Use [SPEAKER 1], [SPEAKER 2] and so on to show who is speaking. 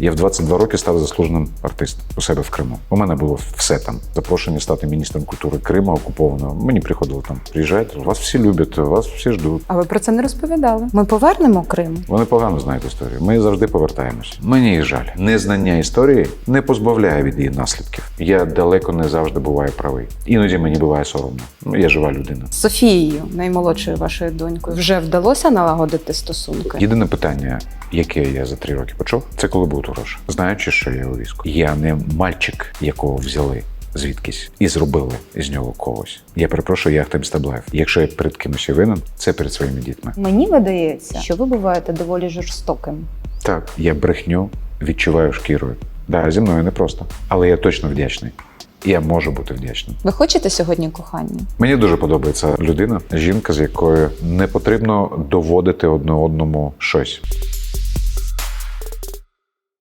[SPEAKER 1] Я в 22 роки став заслуженим артистом у себе в Криму. У мене було все там. Запрошення стати міністром культури Криму окупованого. Мені приходило там. Приїжджайте, вас всі люблять, вас всі ждуть.
[SPEAKER 2] А ви про це не розповідали. Ми повернемо Крим.
[SPEAKER 1] Вони погано знають історію. Ми завжди повертаємось. Мені їх жаль. Незнання історії не позбавляє від її наслідків. Я далеко не завжди буваю правий. Іноді мені буває соромно. Ну, я жива людина.
[SPEAKER 2] З Софією, наймолодшою вашою донькою, вже вдалося налагодити стосунки.
[SPEAKER 1] Єдине питання, яке я за три роки почув, це коли будуть гроші. Знаючи, що я у війську. Я не мальчик, якого взяли. Звідкись і зробили з нього когось. Я перепрошую, я Ахтем Стаблаєв. Якщо я перед кимось винен, це перед своїми дітьми.
[SPEAKER 2] Мені видається, що ви буваєте доволі жорстоким.
[SPEAKER 1] Так, я брехню відчуваю шкірою. Да, зі мною непросто, але я точно вдячний. Я можу бути вдячним.
[SPEAKER 2] Ви хочете сьогодні кохання?
[SPEAKER 1] Мені дуже подобається людина, жінка, з якою не потрібно доводити одне одному щось.